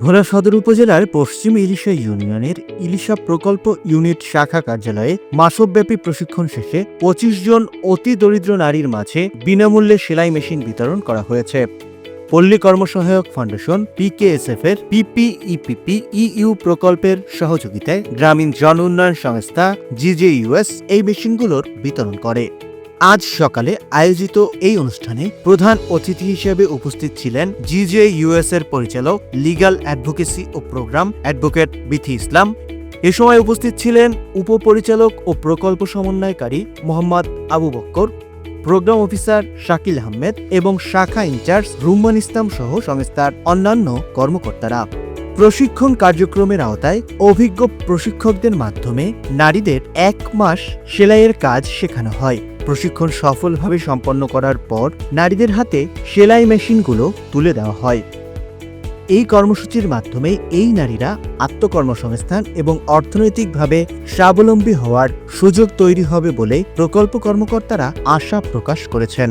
ভোলা সদর উপজেলার পশ্চিম ইলিশা ইউনিয়নের ইলিশা প্রকল্প ইউনিট শাখা কার্যালয়ে মাসব্যাপী প্রশিক্ষণ শেষে পঁচিশ জন অতি দরিদ্র নারীর মাঝে বিনামূল্যে সেলাই মেশিন বিতরণ করা হয়েছে। পল্লী কর্মসহায়ক ফাউন্ডেশন, পিকেএসএফ এর, পিপিইপিপি, ইইউ প্রকল্পের সহযোগিতায় গ্রামীণ জন উন্নয়ন সংস্থা, জিজেইউএস এই মেশিনগুলোর বিতরণ করে। আজ সকালে আয়োজিত এই অনুষ্ঠানে প্রধান অতিথি হিসেবে উপস্থিত ছিলেন জিজে ইউএস এর পরিচালক লিগ্যাল অ্যাডভোকেসি ও প্রোগ্রাম অ্যাডভোকেট বিথি ইসলাম। এ সময় উপস্থিত ছিলেন উপপরিচালক ও প্রকল্প সমন্বয়কারী মোহাম্মদ আবু বক্কর, প্রোগ্রাম অফিসার শাকিল আহমেদ এবং শাখা ইনচার্জ রুম্মান ইসলাম সহ সংস্থার অন্যান্য কর্মকর্তারা। প্রশিক্ষণ কার্যক্রমের আওতায় অভিজ্ঞ প্রশিক্ষকদের মাধ্যমে নারীদের এক মাস সেলাইয়ের কাজ শেখানো হয়। প্রশিক্ষণ সফলভাবে সম্পন্ন করার পর নারীদের হাতে সেলাই মেশিনগুলো তুলে দেওয়া হয়। এই কর্মসূচির মাধ্যমে এই নারীরা আত্মকর্মসংস্থান এবং অর্থনৈতিকভাবে স্বাবলম্বী হওয়ার সুযোগ তৈরি হবে বলে প্রকল্প কর্মকর্তারা আশা প্রকাশ করেছেন।